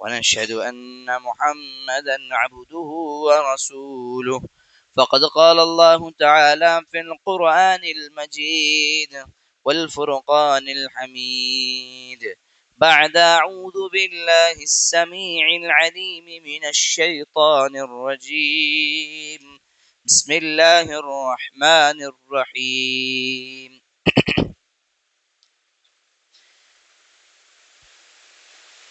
ونشهد أن محمدا عبده ورسوله. فقد قال الله تعالى في القرآن المجيد والفرقان الحميد. بعد أعوذ بالله السميع العليم من الشيطان الرجيم. بسم الله الرحمن الرحيم.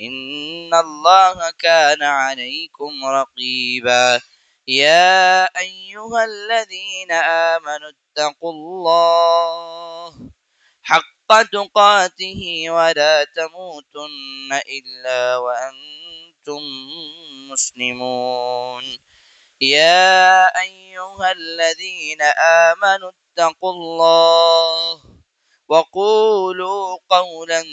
إن الله كان عليكم رقيبا يا أيها الذين آمنوا اتقوا الله حق تقاته ولا تموتن إلا وأنتم مسلمون يا أيها الذين آمنوا اتقوا الله وقولوا قولا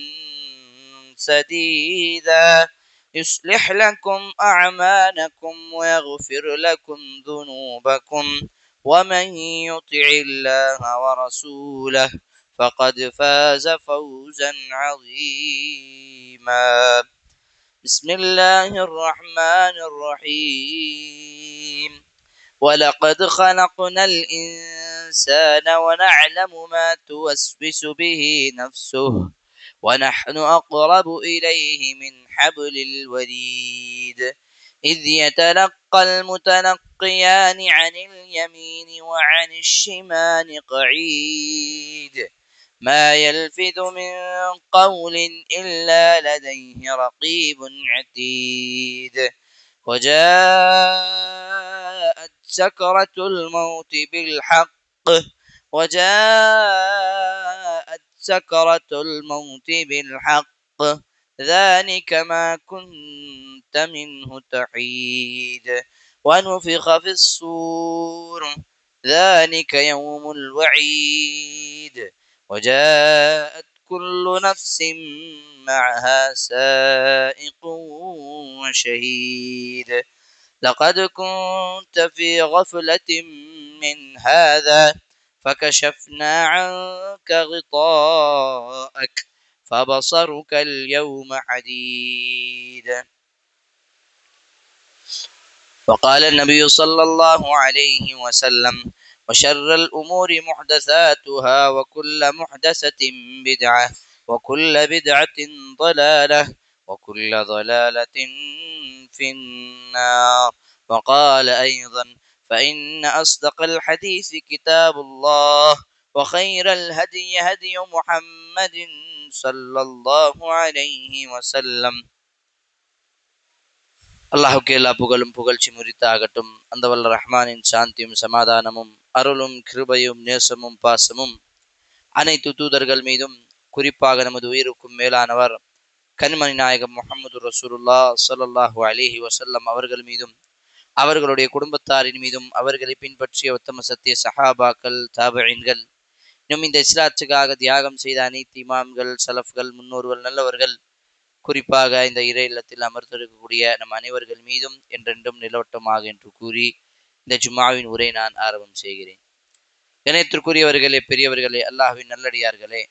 سديدا. يصلح لكم أعمالكم ويغفر لكم ذنوبكم ومن يطع الله ورسوله فقد فاز فوزا عظيما. بسم الله الرحمن الرحيم. ولقد خلقنا الإنسان ونعلم ما توسوس به نفسه. ونحن أقرب إليه من حبل الوريد إذ يتلقى المتلقيان عن اليمين وعن الشمال قعيد. ما يلفظ من قول إلا لديه رقيب عتيد. وجاءت سكرة الموت بالحق وجاءت سكرة الموت بالحق ذلك ما كنت منه تحيد. ونفخ في الصور ذلك يوم الوعيد. وجاءت كل نفس معها سائق وشهيد. لقد كنت في غفلة من هذا فكشفنا عنك غطاءك فبصرك اليوم حديد. وقال النبي صلى الله عليه وسلم وشر الأمور محدثاتها وكل محدثة بدعة وكل بدعة ضلالة وكل ضلالة في النار وقال أيضا فإن أصدق الحديث كتاب الله وخير الهدي هدي محمد صلى الله عليه وسلم அல்லாஹுக்கு எல்லா புகழும் புகழ்ச்சி முறித்தாகட்டும் அந்த வல்ல ரஹ்மானின் சாந்தியும் சமாதானமும் அருளும் கிருபையும் நேசமும் பாசமும் அனைத்து தூதர்கள் மீதும் குறிப்பாக நமது உயிருக்கும் மேலானவர் கண்மணி நாயகம் முகமது ரசூலுல்லா சொல்லல்லாஹு அலிஹி வசல்லம் அவர்கள் மீதும் அவர்களுடைய குடும்பத்தாரின் மீதும் அவர்களை பின்பற்றிய உத்தம சத்திய சஹாபாக்கள் தாபயின்கள் இன்னும் இந்த இஸ்லாத்துக்காக தியாகம் செய்த அனைத்து இமாம்கள் சலஃப்கள் முன்னோர்கள் நல்லவர்கள் குறிப்பாக இந்த இறை இல்லத்தில் அமர்ந்திருக்கக்கூடிய நம் அனைவர்கள் மீதும் என்றென்றும் நிலவட்டமாக என்று கூறி இந்த ஜும்மாவின் உரை நான் ஆரம்பம் செய்கிறேன். இணையத்திற்குரியவர்களே பெரியவர்களே அல்லாஹுவின் நல்லடியார்களே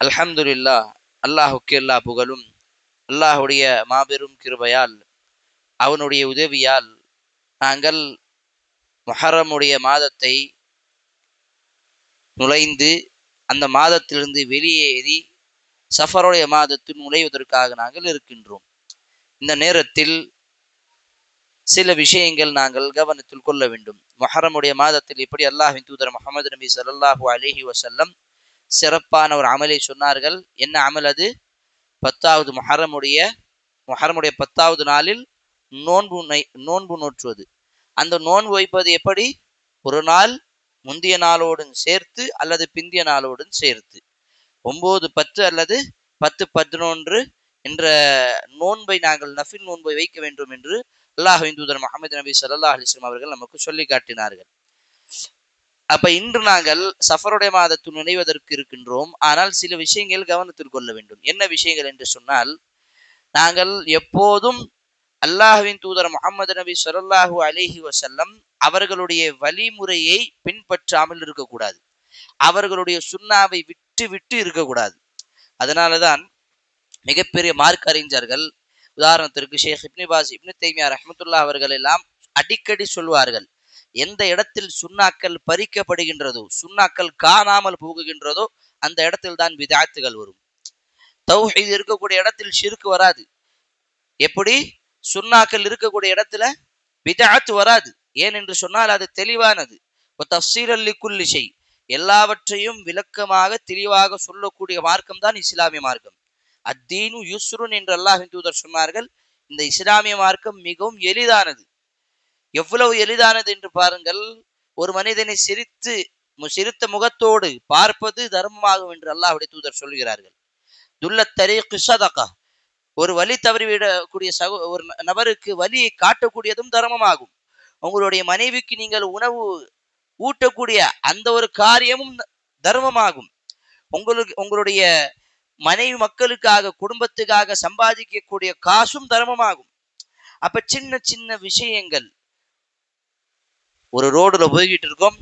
அல்ஹம்துல்லா அல்லாஹுக்கு எல்லா புகழும் அல்லாஹுடைய மாபெரும் கிருபையால் அவனுடைய உதவியால் நாங்கள் மொஹரமுடைய மாதத்தை நுழைந்து அந்த மாதத்திலிருந்து வெளியேறி சஃபருடைய மாதத்தில் நுழைவதற்காக நாங்கள் இருக்கின்றோம். இந்த நேரத்தில் சில விஷயங்கள் நாங்கள் கவனத்தில் கொள்ள வேண்டும். மொஹரமுடைய மாதத்தில் இப்படி அல்லாஹின் தூதர் முகமது நபி ஸல்லல்லாஹு அலிஹி வசல்லம் சிறப்பான ஒரு அமலை சொன்னார்கள் என்ன அமல் அது? பத்தாவது மொஹரமுடைய மொஹரமுடைய பத்தாவது நாளில் நோன்பு நை- நோன்பு நோற்றுவது. அந்த நோன்பு வைப்பது எப்படி? ஒரு நாள் முந்திய நாளோடும் சேர்த்து அல்லது பிந்திய நாளோடும் சேர்த்து. ஒம்பது பத்து அல்லது பத்து பதினொன்று என்ற நோன்பை நாங்கள் நஃபில் நோன்பை வைக்க வேண்டும் என்று அல்லாஹ் தூதர் முகமது நபி சல்லா அலிஸ்லாம் அவர்கள் நமக்கு சொல்லி காட்டினார்கள். அப்ப இன்று நாங்கள் சஃபருடைய மாதத்தில் நினைவதற்கு இருக்கின்றோம். ஆனால் சில விஷயங்கள் கவனத்தில் கொள்ள வேண்டும். என்ன விஷயங்கள் என்று சொன்னால் நாங்கள் எப்போதும் அல்லாஹுவின் தூதர் முகமது நபி சொல்லாஹூ அலிஹி வசல்லம் அவர்களுடைய வழிமுறையை பின்பற்றாமல் இருக்கக்கூடாது. அவர்களுடைய சுண்ணாவை விட்டு விட்டு இருக்கக்கூடாது. அதனாலதான் மிகப்பெரிய மார்க் அறிஞர்கள் உதாரணத்திற்கு ஷேக் இப்னிபாஸ் இப்னு தைமியா ரஹமத்துல்லா அவர்கள் எல்லாம் அடிக்கடி சொல்வார்கள் எந்த இடத்தில் சுண்ணாக்கள் பறிக்கப்படுகின்றதோ சுண்ணாக்கள் காணாமல் போகுகின்றதோ அந்த இடத்தில் தான் விதாத்துகள் வரும். தௌஹீத் இருக்கக்கூடிய இடத்தில் ஷிர்க் வராது. எப்படி? சுண்ணாக்கள் இருக்கக்கூடிய இடத்துல விதாத் வராது. ஏன் என்று சொன்னால் அது தெளிவானது. தஃசீரல்லி குல்லி ஷை. எல்லாவற்றையும் விளக்கமாக தெளிவாக சொல்லக்கூடிய மார்க்கம் தான் இஸ்லாமிய மார்க்கம். அத்தீனு யுஸ்ருன் என்று அல்லாஹின் தூதர் சொன்னார்கள் இந்த இஸ்லாமிய மார்க்கம் மிகவும் எளிதானது. எவ்வளவு எளிதானது என்று பாருங்கள் ஒரு மனிதனை சிரித்து சிரித்த முகத்தோடு பார்ப்பது தர்மமாகும் என்று அல்லாஹுடைய தூதர் சொல்கிறார்கள். துல்ல தரீக்கு சதகா. ஒரு வழி தவறிவிடக்கூடிய சகோ ஒரு நபருக்கு வழியை காட்டக்கூடியதும் தர்மமாகும். உங்களுடைய மனைவிக்கு நீங்கள் உணவு ஊட்டக்கூடிய அந்த ஒரு காரியமும் தர்மமாகும். உங்களுக்கு உங்களுடைய மனைவி மக்களுக்காக குடும்பத்துக்காக சம்பாதிக்கக்கூடிய காசும் தர்மமாகும். அப்ப சின்ன சின்ன விஷயங்கள். ஒரு ரோடுல போய்கிட்டு இருக்கோம்.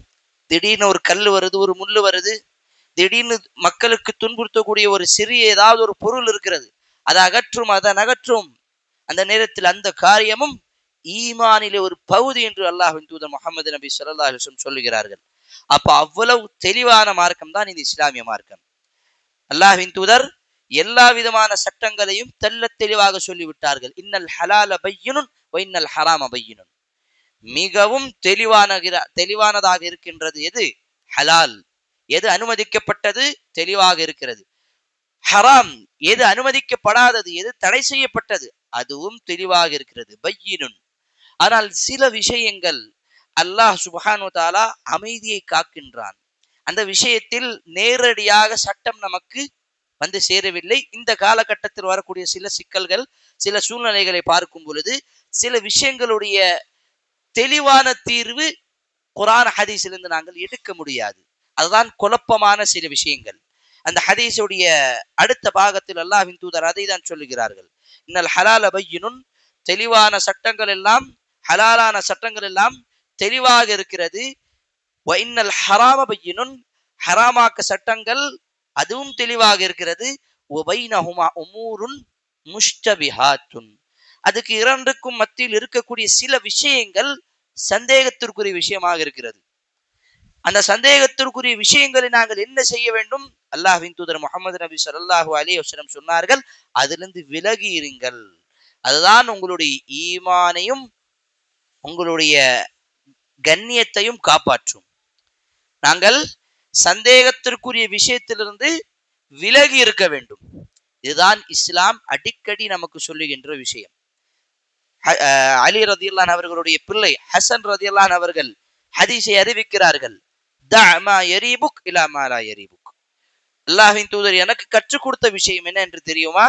திடீர்னு ஒரு கல் வருது ஒரு முள்ளு வருது. திடீர்னு மக்களுக்கு துன்புறுத்தக்கூடிய ஒரு சிறிய ஏதாவது ஒரு பொருள் இருக்கிறது. அதை அகற்றும் அதன் அகற்றும் அந்த நேரத்தில் அந்த காரியமும் ஈமானிலே ஒரு பகுதி என்று அல்லாஹின் தூதர் முகமது நபி ஸல்லல்லாஹு சொல்லுகிறார்கள். அப்ப அவ்வளவு தெளிவான மார்க்கம் தான் இது இஸ்லாமிய மார்க்கம். அல்லாஹின் தூதர் எல்லா விதமான சட்டங்களையும் தெள்ள தெளிவாக சொல்லிவிட்டார்கள். இன்னல் ஹலால பையனும் வைன்னல் ஹராம பையனும் மிகவும் தெளிவான தெளிவானதாக இருக்கின்றது எது? ஹலால். எது அனுமதிக்கப்பட்டது? தெளிவாக இருக்கிறது. ஹராம் எது அனுமதிக்கப்படாதது எது தடை செய்யப்பட்டது அதுவும் தெளிவாக இருக்கிறது. பையினுன். ஆனால் சில விஷயங்கள் அல்லாஹ் சுபஹானு தாலா அமைதியை காக்கின்றான். அந்த விஷயத்தில் நேரடியாக சட்டம் நமக்கு வந்து சேரவில்லை. இந்த காலகட்டத்தில் வரக்கூடிய சில சிக்கல்கள் சில சூழ்நிலைகளை பார்க்கும் பொழுது சில விஷயங்களுடைய தெளிவான தீர்வு குரான் ஹதீஸிலிருந்து நாங்கள் எடுக்க முடியாது. அதுதான் குழப்பமான சில விஷயங்கள். அந்த ஹதீஸுடைய அடுத்த பாகத்தில் அல்லாஹின் தூதர் அதை தான் சொல்லுகிறார்கள். இன்னல் ஹலால பையினுன் தெளிவான சட்டங்கள் எல்லாம் ஹலாலான சட்டங்கள் எல்லாம் தெளிவாக இருக்கிறது. இன்னல் ஹராம பையினுன் ஹராமாக்க சட்டங்கள் அதுவும் தெளிவாக இருக்கிறது. ஒபைனஹுமா உமூருன் முஷ்டபிஹாத்துன் அதுக்கு இரண்டுக்கும் மத்தியில் இருக்கக்கூடிய சில விஷயங்கள் சந்தேகத்திற்குரிய விஷயமாக இருக்கிறது. அந்த சந்தேகத்திற்குரிய விஷயங்களை நாங்கள் என்ன செய்ய வேண்டும்? அல்லாஹின் தூதர் முகமது நபி சொல்லாஹு அலி வஸல்லம் சொன்னார்கள் அதிலிருந்து விலகி இருங்கள். அதுதான் உங்களுடைய ஈமானையும் உங்களுடைய கண்ணியத்தையும் காப்பாற்றும். நாங்கள் சந்தேகத்திற்குரிய விஷயத்திலிருந்து விலகி இருக்க வேண்டும். இதுதான் இஸ்லாம் அடிக்கடி நமக்கு சொல்லுகின்ற விஷயம். அஹ் அலி ரதியுல்லான் அவர்களுடைய பிள்ளை ஹசன் ரதியல்லான் அவர்கள் ஹதீஸை அறிவிக்கிறார்கள். தமா எரிபுக் இலா மாலா எரிபுக். அல்லாஹின் தூதர் எனக்கு கற்றுக் கொடுத்த விஷயம் என்ன என்று தெரியுமா?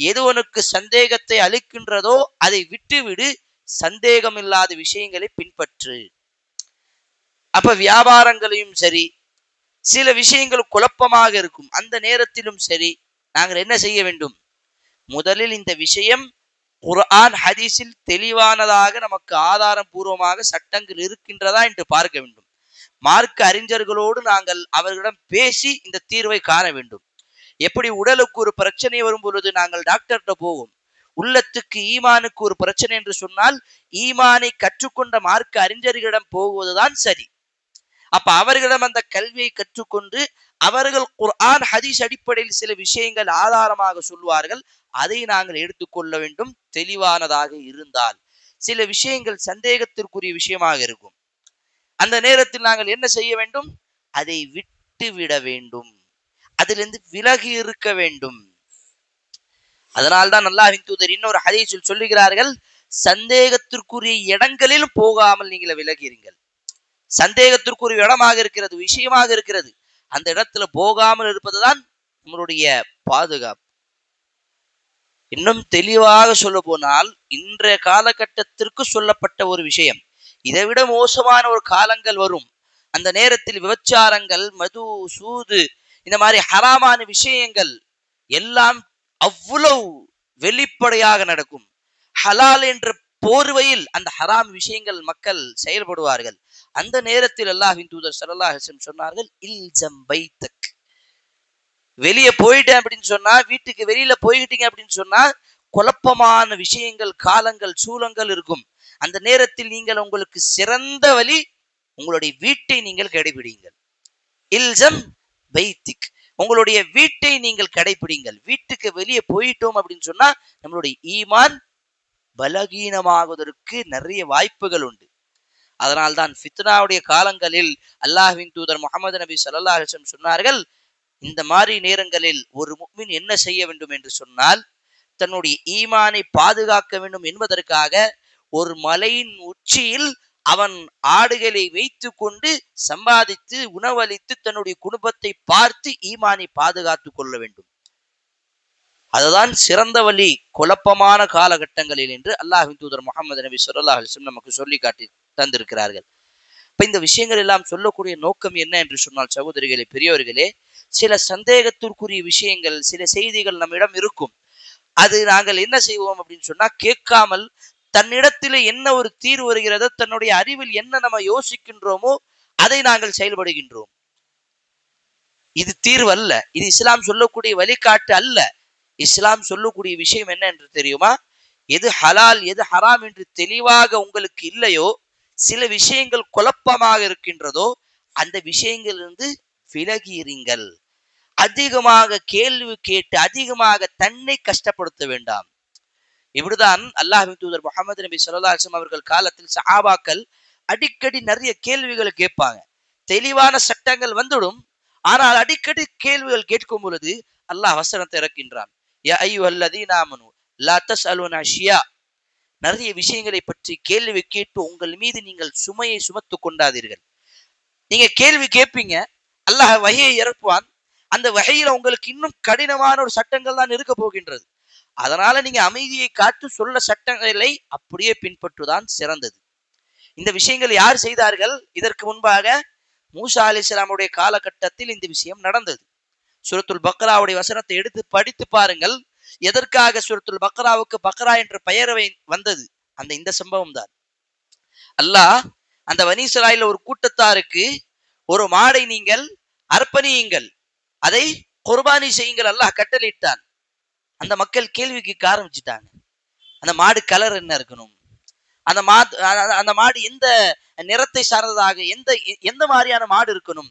எது உனக்கு சந்தேகத்தை அளிக்கின்றதோ அதை விட்டுவிடு சந்தேகம் இல்லாத விஷயங்களை பின்பற்று. அப்ப வியாபாரங்களையும் சரி சில விஷயங்கள் குழப்பமாக இருக்கும் அந்த நேரத்திலும் சரி நாங்கள் என்ன செய்ய வேண்டும்? முதலில் இந்த விஷயம் குர்ஆன் ஹதீஸில் தெளிவானதாக நமக்கு ஆதாரம் பூர்வமாக சட்டங்கள் இருக்கின்றதா என்று பார்க்க வேண்டும். மார்க்க அறிஞர்களோடு நாங்கள் அவர்களிடம் பேசி இந்த தீர்வை காண வேண்டும். எப்படி உடலுக்கு ஒரு பிரச்சனை வரும் பொழுது நாங்கள் டாக்டர்கிட்ட போவோம். உள்ளத்துக்கு ஈமானுக்கு ஒரு பிரச்சனை என்று சொன்னால் ஈமானை கற்றுக்கொண்ட மார்க்க அறிஞர்களிடம் போவதுதான் சரி. அப்ப அவர்களிடம் அந்த கல்வியை கற்றுக்கொண்டு அவர்கள் குர்ஆன் ஹதீஸ் அடிப்படையில் சில விஷயங்கள் ஆதாரமாக சொல்வார்கள் அதை நாங்கள் எடுத்துக்கொள்ள வேண்டும். தெளிவானதாக இருந்தால். சில விஷயங்கள் சந்தேகத்திற்குரிய விஷயமாக இருக்கும். அந்த நேரத்தில் நாங்கள் என்ன செய்ய வேண்டும்? அதை விட்டு விட வேண்டும். அதிலிருந்து விலகி இருக்க வேண்டும். அதனால்தான் நல்லா தூதர் இன்னொரு ஹதீஸில் சொல்லுகிறார்கள் சந்தேகத்திற்குரிய இடங்களில் போகாமல் நீங்கள் விலகிறீங்கள் சந்தேகத்திற்குரிய இடமாக இருக்கிறது விஷயமாக இருக்கிறது. அந்த இடத்துல போகாமல் இருப்பதுதான் நம்மளுடைய பாதுகாப்பு. இன்னும் தெளிவாக சொல்ல போனால் இன்றைய காலகட்டத்திற்கு சொல்லப்பட்ட ஒரு விஷயம். இதை விட மோசமான ஒரு காலங்கள் வரும். அந்த நேரத்தில் விபச்சாரங்கள் மது சூது இந்த மாதிரி ஹராமான விஷயங்கள் எல்லாம் அவ்வளவு வெளிப்படையாக நடக்கும். ஹலால் என்ற போர்வையில் அந்த ஹராம் விஷயங்கள் மக்கள் செயல்படுவார்கள். அந்த நேரத்தில் அல்லாஹின் தூதர் சல்லாஹ் அலைஹி சொன்னார்கள் இல்ஜம் பைத்தக். வெளியே போயிட்டேன் அப்படின்னு சொன்னா வீட்டுக்கு வெளியில போய்கிட்டீங்க அப்படின்னு சொன்னா குழப்பமான விஷயங்கள் காலங்கள் சூலங்கள் இருக்கும். அந்த நேரத்தில் நீங்கள் உங்களுக்கு சிறந்த வழி உங்களுடைய வீட்டை நீங்கள் கடைபிடிங்கள் இல்ஜம் பைத்திக். உங்களுடைய வீட்டை நீங்கள் கடைபிடிங்கள் வீட்டுக்கு வெளியே போயிட்டோம் அப்படின்னு சொன்னா நம்மளுடைய ஈமான் பலகீனமாகுவதற்கு நிறைய வாய்ப்புகள் உண்டு. அதனால்தான் ஃபித்னாவுடைய காலங்களில் அல்லாஹின் தூதர் முகமது நபி ஸல்லல்லாஹு அலைஹி சொன்னார்கள் இந்த மாதிரி நேரங்களில் ஒரு முக்மின் என்ன செய்ய வேண்டும் என்று சொன்னால் தன்னுடைய ஈமானை பாதுகாக்க வேண்டும் என்பதற்காக ஒரு மலையின் உச்சியில் அவன் ஆடுகளை வைத்து கொண்டு சம்பாதித்து உணவளித்து தன்னுடைய குடும்பத்தை பார்த்து ஈமானை பாதுகாத்து கொள்ள வேண்டும். அதுதான் சிறந்த வழி குழப்பமான காலகட்டங்களில் என்று அல்லாஹ் தூதர் முகமது நபி ஸல்லல்லாஹு நமக்கு சொல்லி காட்டி தந்திருக்கிறார்கள். இப்ப இந்த விஷயங்கள் எல்லாம் சொல்லக்கூடிய நோக்கம் என்ன என்று சொன்னால் சகோதரிகளே பெரியவர்களே சில சந்தேகத்திற்குரிய விஷயங்கள் சில செய்திகள் நம்மிடம் இருக்கும். அது நாங்கள் என்ன செய்வோம் அப்படின்னு சொன்னா கேட்காமல் தன்னிடத்தில் என்ன ஒரு தீர்வு வருகிறதோ தன்னுடைய அறிவில் என்ன நம்ம யோசிக்கின்றோமோ அதை நாங்கள் செயல்படுகின்றோம். இது தீர்வு அல்ல இது இஸ்லாம் சொல்லக்கூடிய வழிகாட்டு அல்ல. இஸ்லாம் சொல்லக்கூடிய விஷயம் என்ன என்று தெரியுமா? எது ஹலால் எது ஹராம் என்று தெளிவாக உங்களுக்கு இல்லையோ சில விஷயங்கள் குழப்பமாக இருக்கின்றதோ அந்த விஷயங்களிலிருந்து விலகியிருங்கள் அதிகமாக கேள்வி கேட்டு அதிகமாக தன்னை கஷ்டப்படுத்த வேண்டாம். இப்படிதான் அல்லாஹின் தூதர் முகமது நபி சொல்லா அலிஸ்லாம் அவர்கள் காலத்தில் சஹாபாக்கள் அடிக்கடி நிறைய கேள்விகளை கேட்பாங்க. தெளிவான சட்டங்கள் வந்துடும். ஆனால் அடிக்கடி கேள்விகள் கேட்கும் பொழுது அல்லாஹ் வசனத்தை இறக்கின்றான். நிறைய விஷயங்களை பற்றி கேள்வி கேட்டு உங்கள் மீது நீங்கள் சுமையை சுமத்து கொண்டாதீர்கள். நீங்க கேள்வி கேட்பீங்க அல்லாஹ் வகையை இறப்புவான் அந்த வகையில உங்களுக்கு இன்னும் கடினமான ஒரு சட்டங்கள் தான் இருக்க போகின்றது. அதனால நீங்க அமைதியை காத்து சொல்ல சட்டங்களை அப்படியே பின்பற்றுதான் சிறந்தது. இந்த விஷயங்கள் யார் செய்தார்கள்? இதற்கு முன்பாக மூசா அலி இஸ்லாமுடைய காலகட்டத்தில் இந்த விஷயம் நடந்தது. சுரத்துல் பக்ராவுடைய வசனத்தை எடுத்து படித்து பாருங்கள். எதற்காக சுரத்துல் பக்ராவுக்கு பக்ரா என்ற பெயரவை வந்தது? அந்த இந்த சம்பவம் தான் அல்லாஹ் அந்த வனீசராயில் ஒரு கூட்டத்தாருக்கு ஒரு மாடை நீங்கள் அர்ப்பணியுங்கள். அதை குர்பானி செய்யுங்கள். அல்லாஹ் கட்டளையிட்டான். அந்த மக்கள் கேள்வி கேட்க ஆரம்பிச்சுட்டாங்க. அந்த மாடு கலர் என்ன இருக்கணும்? அந்த மாடு அந்த- மாடு எந்த நிறத்தை சார்ந்ததாக எந்த எந்த மாதிரியான மாடு இருக்கணும்?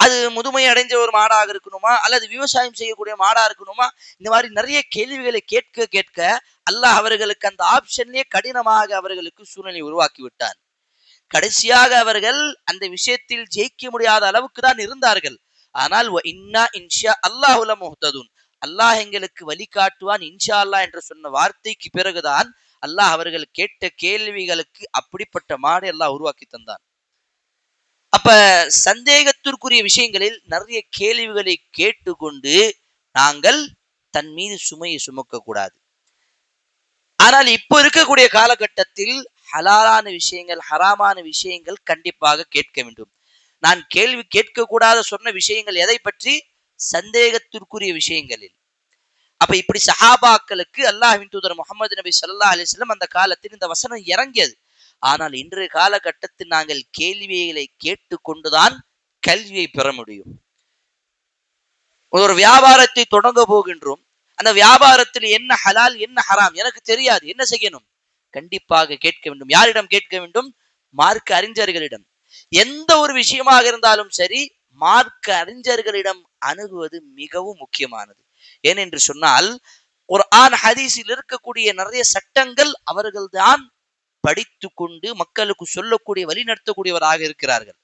அது முதுமை அடைஞ்ச ஒரு மாடாக இருக்கணுமா? அல்லது விவசாயம் செய்யக்கூடிய மாடா இருக்கணுமா? இந்த மாதிரி நிறைய கேள்விகளை கேட்க கேட்க அல்லாஹ் அவர்களுக்கு அந்த ஆப்ஷன்லயே கடினமாக அவர்களுக்கு சூழ்நிலை உருவாக்கி விட்டார் கடைசியாக அவர்கள் அந்த விஷயத்தில் ஜெயிக்க முடியாத அளவுக்கு தான் இருந்தார்கள். ஆனால் இன்னா இன்ஷா அல்லாஹுல முஹ்ததுன். அல்லாஹ் எங்களுக்கு வழிகாட்டுவான் இன்ஷா அல்லாஹ் என்று சொன்ன வார்த்தைக்கு பிறகுதான் அல்லாஹ் அவர்கள் கேட்ட கேள்விகளுக்கு அப்படிப்பட்ட மாடை அல்லாஹ் உருவாக்கி தந்தான். அப்ப சந்தேகத்திற்குரிய விஷயங்களில் நிறைய கேள்விகளை கேட்டுக்கொண்டு நாங்கள் தன் மீது சுமையை சுமக்க கூடாது. ஆனால் இப்போ இருக்கக்கூடிய காலகட்டத்தில் ஹலாலான விஷயங்கள் ஹராமான விஷயங்கள் கண்டிப்பாக கேட்க வேண்டும். நான் கேள்வி கேட்கக்கூடாத சொன்ன விஷயங்கள் எதை பற்றி? சந்தேகத்திற்குரிய விஷயங்களில். அப்ப இப்படி சஹாபாக்களுக்கு அல்லாஹின் தூதர் முகமது நபி சொல்லா அலிஸ்லம் அந்த காலத்தில் இந்த வசனம் இறங்கியது. ஆனால் இன்றைய காலகட்டத்தில் நாங்கள் கேள்விகளை கேட்டுக்கொண்டுதான் கல்வியை பெற முடியும். ஒரு வியாபாரத்தை தொடங்க போகின்றோம். அந்த வியாபாரத்தில் என்ன ஹலால் என்ன ஹராம் எனக்கு தெரியாது. என்ன செய்யணும்? கண்டிப்பாக கேட்க வேண்டும். யாரிடம் கேட்க வேண்டும்? மார்க்க அறிஞர்களிடம். எந்த ஒரு விஷயமாக இருந்தாலும் சரி மார்க்க அறிஞர்களிடம் அணுகுவது மிகவும் முக்கியமானது. ஏனென்று சொன்னால் ஒரு ஆண் ஹதீஸில் இருக்கக்கூடிய நிறைய சட்டங்கள் அவர்கள்தான் படித்து கொண்டு மக்களுக்கு சொல்லக்கூடிய வழி நடத்தக்கூடியவராக இருக்கிறார்கள்.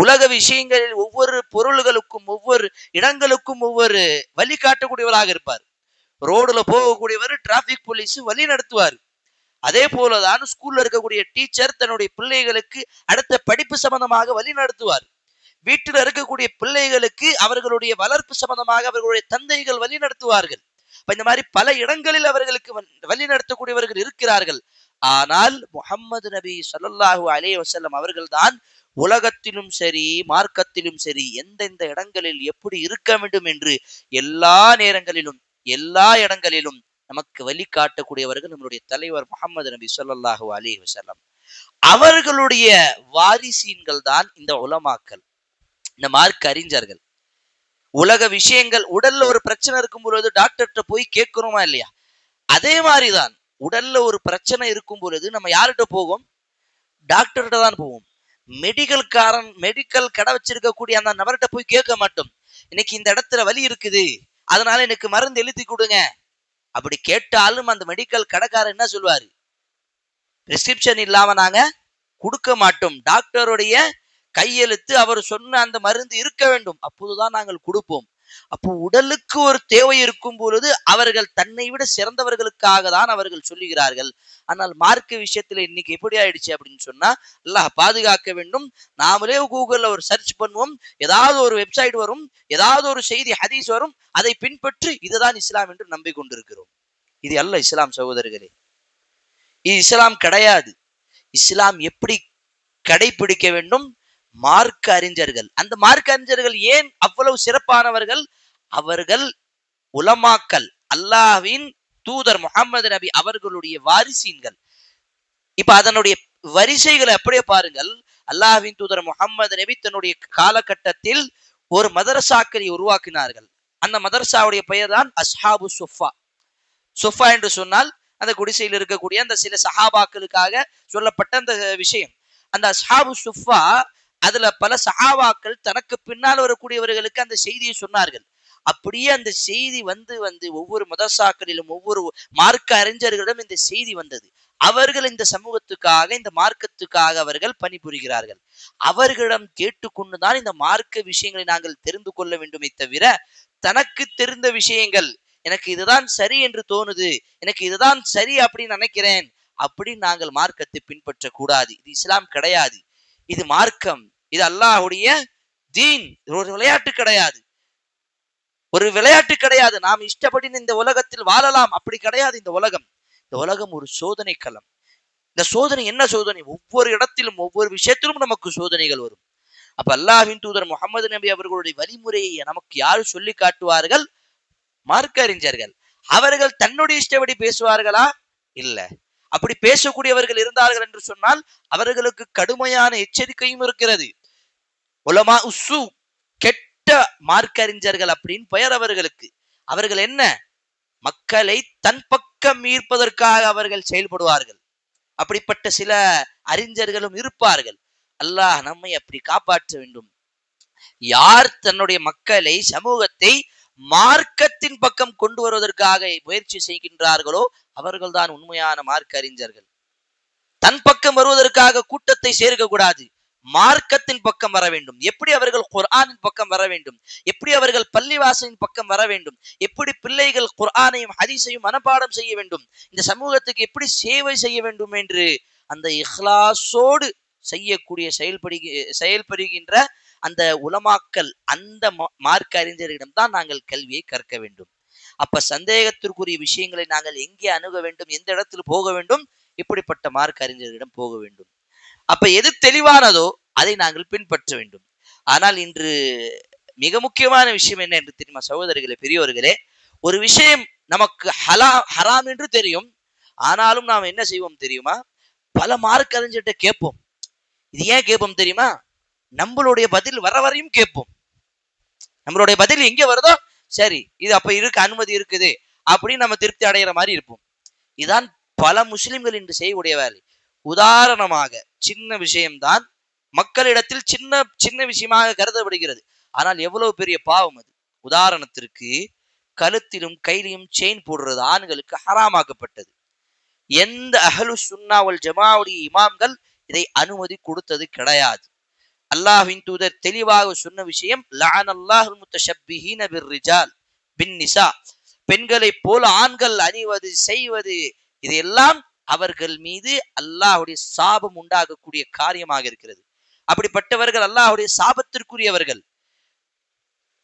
உலக விஷயங்களில் ஒவ்வொரு பொருள்களுக்கும் ஒவ்வொரு இடங்களுக்கும் ஒவ்வொரு வழி காட்டக்கூடியவராக இருப்பார். ரோடுல போகக்கூடியவர் டிராபிக் போலீஸ் வழி நடத்துவார் அதே போலதான் ஸ்கூல்ல இருக்கக்கூடிய டீச்சர் தன்னுடைய பிள்ளைகளுக்கு அடுத்த படிப்பு சம்பந்தமாக வழி நடத்துவார் வீட்டில் இருக்கக்கூடிய பிள்ளைகளுக்கு அவர்களுடைய வளர்ப்பு சம்பந்தமாக அவர்களுடைய தந்தைகள் வழி நடத்துவார்கள். இந்த மாதிரி பல இடங்களில் அவர்களுக்கு வழி நடத்தக்கூடியவர்கள் இருக்கிறார்கள். ஆனால் முகம்மது நபி ஸல்லல்லாஹு அலைஹி வஸல்லம் அவர்கள்தான் உலகத்திலும் சரி மார்க்கத்திலும் சரி எந்தெந்த இடங்களில் எப்படி இருக்க வேண்டும் என்று எல்லா நேரங்களிலும் எல்லா இடங்களிலும் நமக்கு வழிகாட்டக்கூடியவர்கள் நம்மளுடைய தலைவர் முகமது நபி ஸல்லல்லாஹு அலி வசல்லம் அவர்களுடைய வாரிசீன்கள் தான் இந்த உலமாக்கள். இந்த மார்க் அறிஞர்கள் உலக விஷயங்கள் உடல்ல ஒரு பிரச்சனை இருக்கும் பொழுது டாக்டர்கிட்ட போய் கேட்கிறோமா இல்லையா? அதே மாதிரிதான் உடல்ல ஒரு பிரச்சனை இருக்கும் பொழுது நம்ம யார்கிட்ட போவோம்? டாக்டர்கிட்ட தான் போவோம். மெடிக்கல்காரன் மெடிக்கல் கடை வச்சிருக்கக்கூடிய அந்த நபர்கிட்ட போய் கேட்க மாட்டோம். இன்னைக்கு இந்த இடத்துல வலி இருக்குது. அதனால எனக்கு மருந்து எழுதி கொடுங்க. அப்படி கேட்டாலும் அந்த மெடிக்கல் கடைக்காரர் என்ன சொல்லுவாரு? பிரிஸ்கிரிப்ஷன் இல்லாம நாங்க கொடுக்க மாட்டோம். டாக்டருடைய கையெழுத்து அவர் சொன்ன அந்த மருந்து இருக்க வேண்டும். அப்போதுதான் நாங்கள் கொடுப்போம். அப்போ உடலுக்கு ஒரு தேவை இருக்கும் பொழுது அவர்கள் தன்னை விட சிறந்தவர்களுக்காக தான் அவர்கள் சொல்லுகிறார்கள். ஆனால் மார்க்க விஷயத்துல இன்னைக்கு எப்படி ஆயிடுச்சு அப்படின்னு சொன்னா அல்லாஹ் பாதுகாக்க வேண்டும். நாமளே கூகுள்ல ஒரு சர்ச் பண்ணுவோம். ஏதாவது ஒரு வெப்சைட் வரும். ஏதாவது ஒரு செய்தி ஹதீஸ் வரும். அதை பின்பற்றி இதுதான் இஸ்லாம் என்று நம்பிக்கொண்டிருக்கிறோம். இது அல்ல இஸ்லாம் சகோதரர்களே. இது இஸ்லாம் கிடையாது. இஸ்லாம் எப்படி கடைபிடிக்க வேண்டும்? மார்க்க அறிஞர்கள். அந்த மார்க்க அறிஞர்கள் ஏன் அவ்வளவு சிறப்பானவர்கள்? அவர்கள் உலமாக்கல் அல்லாஹ்வின் தூதர் முகமது நபி அவர்களுடைய வாரிசீன்கள். இப்ப அதனுடைய வரிசைகளை அப்படியே பாருங்கள். அல்லாஹ்வின் தூதர் முகமது நபி தன்னுடைய காலகட்டத்தில் ஒரு மதரசாக்களை உருவாக்கினார்கள். அந்த மதரசாவுடைய பெயர் தான் அஸ்ஹாபு சுஃபா. சுஃபா என்று சொன்னால் அந்த குடிசையில் இருக்கக்கூடிய அந்த சில சஹாபாக்களுக்காக சொல்லப்பட்ட அந்த விஷயம். அந்த அஸ்ஹாபு சுஃபா அதுல பல சஹாபாக்கள் தனக்கு பின்னால் வரக்கூடியவர்களுக்கு அந்த செய்தியை சொன்னார்கள். அப்படியே அந்த செய்தி வந்து வந்து ஒவ்வொரு மதசாக்களிலும் ஒவ்வொரு மார்க்க அறிஞர்களிடம் இந்த செய்தி வந்தது. அவர்கள் இந்த சமூகத்துக்காக இந்த மார்க்கத்துக்காக அவர்கள் பணிபுரிகிறார்கள். அவர்களிடம் கேட்டுக்கொண்டுதான் இந்த மார்க்க விஷயங்களை நாங்கள் தெரிந்து கொள்ள வேண்டுமே தவிர தனக்கு தெரிந்த விஷயங்கள் எனக்கு இதுதான் சரி என்று தோணுது எனக்கு இதுதான் சரி அப்படின்னு நினைக்கிறேன் அப்படி நாங்கள் மார்க்கத்தை பின்பற்ற கூடாது. இது இஸ்லாம் கிடையாது. இது மார்க்கம். இது அல்லாஹுடைய தீன். ஒரு விளையாட்டு கிடையாது. ஒரு விளையாட்டு கிடையாது. நாம் இஷ்டப்படி இந்த உலகத்தில் வாழலாம். அப்படி கிடையாது இந்த உலகம். இந்த உலகம் ஒரு சோதனை களம். இந்த சோதனை என்ன சோதனை? ஒவ்வொரு இடத்திலும் ஒவ்வொரு விஷயத்திலும் நமக்கு சோதனைகள் வரும். அப்ப அல்லாஹின் தூதர் முகமது நபி அவர்களுடைய வழிமுறையை நமக்கு யாரு சொல்லி காட்டுவார்கள்? மார்க்க அறிஞர்கள் அவர்கள் தன்னுடைய இஷ்டப்படி பேசுவார்களா? இல்ல. அப்படி பேசக்கூடியவர்கள் இருந்தார்கள் என்று சொன்னால் அவர்களுக்கு கடுமையான எச்சரிக்கையும் இருக்கிறது. உலமா உசு கெட்ட மார்க்கறிஞர்கள் அப்படின்னு பெயர் அவர்களுக்கு. அவர்கள் என்ன? மக்களை தன் பக்கம் ஈர்ப்பதற்காக அவர்கள் செயல்படுவார்கள். அப்படிப்பட்ட சில அறிஞர்களும் இருப்பார்கள். அல்லாஹ் நம்மை அப்படி காப்பாற்ற வேண்டும். யார் தன்னுடைய மக்களை சமூகத்தை மார்க்கத்தின் பக்கம் கொண்டு வருவதற்காக முயற்சி செய்கின்றார்களோ அவர்கள்தான் உண்மையான மார்க்க அறிஞர்கள் தன் பக்கம் வருவதற்காக கூட்டத்தை சேர்க்க கூடாது மார்க்கத்தின் பக்கம் வர வேண்டும். எப்படி அவர்கள் குர்ஆனின் பக்கம் வர வேண்டும்? எப்படி அவர்கள் பள்ளிவாசலின் பக்கம் வர வேண்டும்? எப்படி பிள்ளைகள் குர்ஆனையும் ஹதீஸையும் மனப்பாடம் செய்ய வேண்டும்? இந்த சமூகத்துக்கு எப்படி சேவை செய்ய வேண்டும் என்று அந்த இஹ்லாஸோடு செய்யக்கூடிய செயல்படுகி செயல்படுகின்ற அந்த உலமாக்கல் அந்த மா- மார்க்க அறிஞரிடம் தான் நாங்கள் கல்வியை கற்க வேண்டும். அப்ப சந்தேகத்திற்குரிய விஷயங்களை நாங்கள் எங்கே அணுக வேண்டும் எந்த இடத்தில் போக வேண்டும் இப்படிப்பட்ட மார்க்க அறிஞர்களிடம் போக வேண்டும். அப்ப எது தெளிவானதோ அதை நாங்கள் பின்பற்ற வேண்டும். ஆனால் இன்று மிக முக்கியமான விஷயம் என்ன என்று தெரியுமா சகோதரர்களே பெரியவர்களே ஒரு விஷயம் நமக்கு ஹலா ஹராம் என்று தெரியும். ஆனாலும் நாம் என்ன செய்வோம் தெரியுமா? பல மார்க் அறிஞர்கிட்ட கேட்போம். இது ஏன் கேட்போம் தெரியுமா? நம்மளுடைய பதில் வர வரையும் கேட்போம். நம்மளுடைய பதில் எங்க வருதோ சரி இது அப்ப இருக்கு அனுமதி இருக்குது அப்படின்னு நம்ம திருப்தி அடைகிற மாதிரி இருப்போம். இதான் பல முஸ்லிம்கள் இன்று செய்யக்கூடிய வேலை. உதாரணமாக சின்ன விஷயம்தான் மக்களிடத்தில் சின்ன சின்ன விஷயமாக கருதப்படுகிறது. ஆனால் எவ்வளவு பெரிய பாவம் அது. உதாரணத்திற்கு கழுத்திலும் கையிலும் செயின் போடுறது ஆண்களுக்கு ஹராமாக்கப்பட்டது. எந்த அஹலு சுன்னாவல் ஜமாவுடைய இமாம்கள் இதை அனுமதி கொடுத்தது கிடையாது. அல்லாஹின் தூதர் தெளிவாக சொன்ன விஷயம் லான் அல்லாஹ் முத்தஷப்பிஹீன பிர் ரிஜால் பின் நிசா. பெண்களை போல ஆண்கள் அணிவது செய்வது இதெல்லாம் அவர்கள் மீது அல்லாஹுடைய சாபம் உண்டாகக்கூடிய காரியமாக இருக்கிறது. அப்படிப்பட்டவர்கள் அல்லாஹுடைய சாபத்திற்குரியவர்கள்.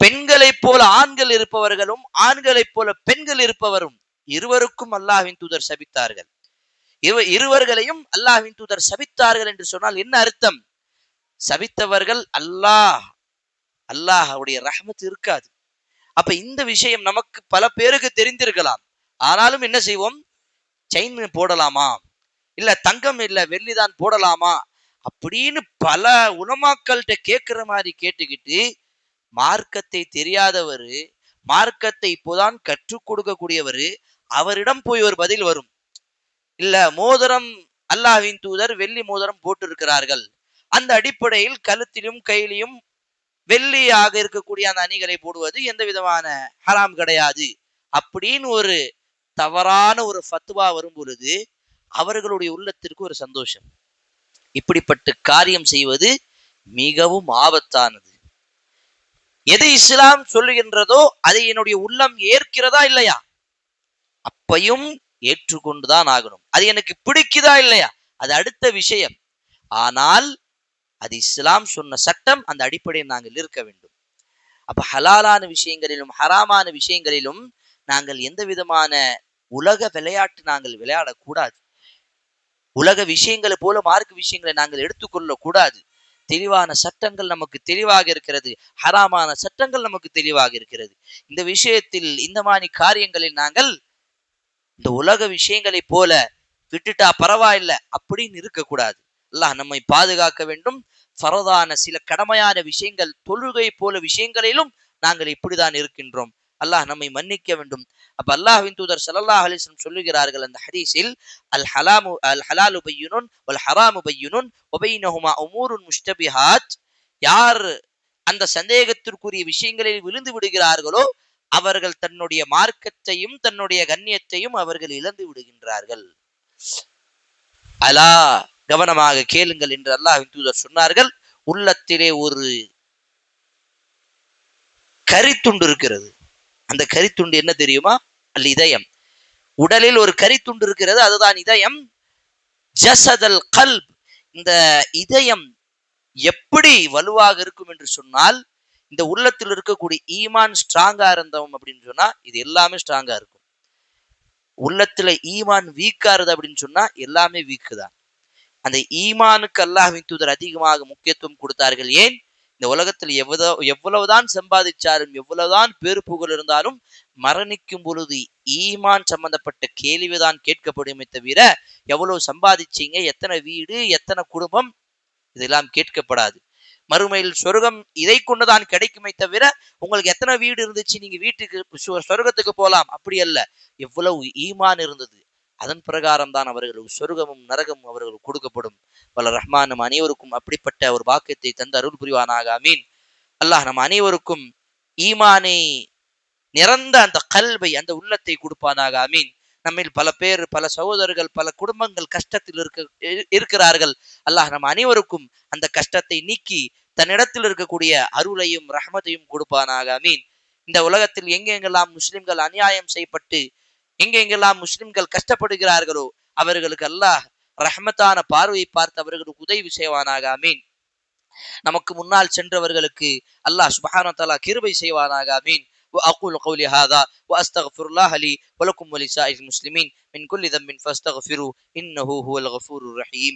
பெண்களைப் போல ஆண்கள் இருப்பவர்களும் ஆண்களைப் போல பெண்கள் இருப்பவரும் இருவருக்கும் அல்லாஹ்வின் தூதர் சபித்தார்கள். இவ இருவர்களையும் அல்லாஹ்வின் தூதர் சபித்தார்கள் என்று சொன்னால் என்ன அர்த்தம்? சபித்தவர்கள் அல்லாஹ் அல்லாஹ்வுடைய ரஹமத் இருக்காது. அப்ப இந்த விஷயம் நமக்கு பல பேருக்கு தெரிந்திருக்கலாம். ஆனாலும் என்ன செய்வோம்? செயின் போடலாமா? இல்ல தங்கம் இல்ல வெள்ளிதான் போடலாமா? அப்படின்னு பல உணமாக்கள்கிட்ட கேட்கிற மாதிரி கேட்டுக்கிட்டு மார்க்கத்தை தெரியாதவரு மார்க்கத்தை இப்போதான் கற்றுக் கொடுக்கக்கூடியவரு அவரிடம் போய் ஒரு பதில் வரும். இல்ல மோதிரம் அல்லாஹ்வின் தூதர் வெள்ளி மோதிரம் போட்டிருக்கிறார்கள். அந்த அடிப்படையில் கழுத்திலும் கையிலும் வெள்ளியாக இருக்கக்கூடிய அந்த அணிகளை போடுவது எந்த விதமான ஹராம் கிடையாது. அப்படின்னு ஒரு தவறான ஒரு ஃபத்துவா வரும் பொழுது அவர்களுடைய உள்ளத்திற்கு ஒரு சந்தோஷம். இப்படிப்பட்ட காரியம் செய்வது மிகவும் ஆபத்தானது. எது இஸ்லாம் சொல்லுகின்றதோ அதை என்னுடைய உள்ளம் ஏற்கிறதா இல்லையா? அப்பையும் ஏற்றுக்கொண்டுதான் ஆகணும். அது எனக்கு பிடிக்குதா இல்லையா? அது அடுத்த விஷயம். ஆனால் அது இஸ்லாம் சொன்ன சட்டம் அந்த அடிப்படையில் நாங்கள் இருக்க வேண்டும். அப்ப ஹலாலான விஷயங்களிலும் ஹராமான விஷயங்களிலும் நாங்கள் எந்த விதமான உலக விளையாட்டு நாங்கள் விளையாடக்கூடாது. உலக விஷயங்களை போல மார்க் விஷயங்களை நாங்கள் எடுத்துக்கொள்ள கூடாது தெளிவான சட்டங்கள் நமக்கு தெளிவாக இருக்கிறது. ஹராமான சட்டங்கள் நமக்கு தெளிவாக இருக்கிறது. இந்த விஷயத்தில் இந்த மாதிரி காரியங்களில் நாங்கள் இந்த உலக விஷயங்களை போல விட்டுட்டா பரவாயில்ல அப்படின்னு இருக்கக்கூடாது. அல்லாஹ் நம்மை பாதுகாக்க வேண்டும். ஃபரதான சில கடமையான விஷயங்கள் தொழுகை போல விஷயங்களிலும் நாங்கள் இப்படிதான் இருக்கின்றோம். அல்லாஹ் நம்மை மன்னிக்க வேண்டும். அப்ப அல்லாஹின் தூதர் ஸல்லல்லாஹு அலிஸ்லம் சொல்லுகிறார்கள் அந்த ஹதீஸில் அல் ஹலாமு அல் ஹலாலு பையுனுன் அல் ஹராமு பையுனுன் வபைனஹுமா உமூருன் முஷ்டபிஹாத் யார் அந்த சந்தேகத்திற்குரிய விஷயங்களில் விழுந்து விடுகிறார்களோ அவர்கள் தன்னுடைய மார்க்கத்தையும் தன்னுடைய கண்ணியத்தையும் அவர்கள் இழந்து விடுகின்றார்கள். அலா கவனமாக கேளுங்கள் என்று அல்லாஹின் தூதர் சொன்னார்கள். உள்ளத்திலே ஒரு கரித்துண்டு இருக்கிறது. அந்த கரித்துண்டு என்ன தெரியுமா? அல் இதயம். உடலில் ஒரு கரித்துண்டு இருக்கிறது அதுதான் இதயம். ஜசதல் கல்ப். இந்த இதயம் எப்படி வலுவாக இருக்கும் என்று சொன்னால் இந்த உள்ளத்தில் இருக்கக்கூடிய ஈமான் ஸ்ட்ராங்கா இருந்தோம் அப்படின்னு சொன்னா இது எல்லாமே ஸ்ட்ராங்கா இருக்கும். உள்ளத்துல ஈமான் வீக்கா இருது அப்படின்னு சொன்னா எல்லாமே வீக்கு தான் அந்த ஈமானுக்கு அல்லாஹின் தூதர் அதிகமாக முக்கியத்துவம் கொடுத்தார்கள். ஏன்? இந்த உலகத்தில் எவ்வளோ எவ்வளவுதான் சம்பாதிச்சாலும் எவ்வளவுதான் பேரு புகழ் இருந்தாலும் மரணிக்கும் பொழுது ஈமான் சம்பந்தப்பட்ட கேள்விதான் கேட்கப்படுமே தவிர எவ்வளவு சம்பாதிச்சீங்க எத்தனை வீடு எத்தனை குடும்பம் இதெல்லாம் கேட்கப்படாது. மறுமையில் சொர்க்கம் இதை கொண்டுதான் கிடைக்குமே தவிர உங்களுக்கு எத்தனை வீடு இருந்துச்சு நீங்க வீட்டுக்கு சொ- சொர்க்கத்துக்கு போகலாம் அப்படி அல்ல. எவ்வளவு ஈமான் இருந்தது. அதன் பிரகாரம் தான் அவர்களுக்கு சொர்க்கமும் நரகமும் அவர்களுக்கு கொடுக்கப்படும். வல்ல ரஹ்மான் நம் அனைவருக்கும் அப்படிப்பட்ட ஒரு வாக்கியத்தை தந்து அருள் புரிவானாக. அமீன் அல்லாஹ் நம் அனைவருக்கும் ஈமானை நிறந்த அந்த கல்வை அந்த உள்ளத்தை கொடுப்பானாக. அமீன் நம்மில் பல பேர் பல சகோதரர்கள் பல குடும்பங்கள் கஷ்டத்தில் இருக்க இருக்கிறார்கள். அல்லாஹ் நம் அனைவருக்கும் அந்த கஷ்டத்தை நீக்கி தன்னிடத்தில் இருக்கக்கூடிய அருளையும் ரஹமத்தையும் கொடுப்பானாக. அமீன் இந்த உலகத்தில் எங்கெங்கெல்லாம் முஸ்லிம்கள் அநியாயம் செய்யப்பட்டு எங்கெங்கெல்லாம் முஸ்லிம்கள் கஷ்டப்படுகிறார்களோ அவர்களுக்கு அல்லாஹ் ரஹ்மத்தான பார்வை பார்த்து அவர்களுக்கு உதவி செய்வானாக அமீன் நமக்கு முன்னால் சென்றவர்களுக்கு அல்லாஹ் சுப்ஹானஹு வ தஆலா கிருபை செய்வானாக அமீன் وأقول قولي هذا وأستغفر الله لي ولكم ولسائر المسلمين من كل ذنب فاستغفروه إنه هو الغفور الرحيم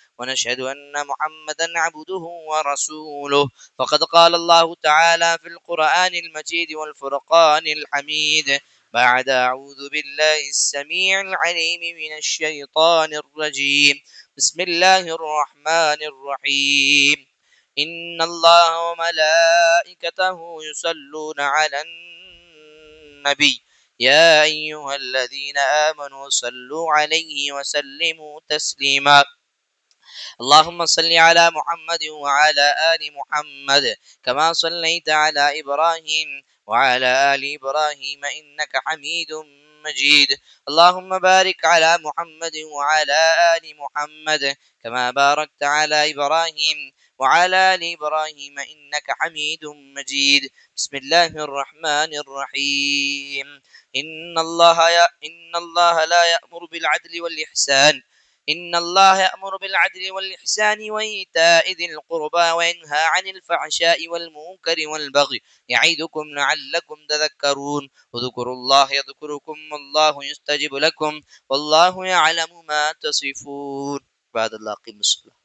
ونشهد أن محمدا عبده ورسوله. فقد قال الله تعالى في القرآن المجيد والفرقان الحميد بعد أعوذ بالله السميع العليم من الشيطان الرجيم. بسم الله الرحمن الرحيم. إن الله وملائكته يصلون على النبي. يا أيها الذين آمنوا صلوا عليه وسلموا تسليما. اللهم صل على محمد وعلى آل محمد كما صليت على إبراهيم وعلى آل إبراهيم إنك حميد مجيد. اللهم بارك على محمد وعلى آل محمد كما باركت على إبراهيم وعلى آل إبراهيم إنك حميد مجيد. بسم الله الرحمن الرحيم. إن الله ي... إن الله لا يأمر بالعدل والإحسان. إن الله يأمر بالعدل والإحسان وإيتاء ذي القربى وينهى عن الفحشاء والمنكر والبغي يعيدكم لعلكم تذكرون اذكروا الله يذكركم والله يستجب لكم والله يعلم ما تصفون بعد الله قيم الصلاة.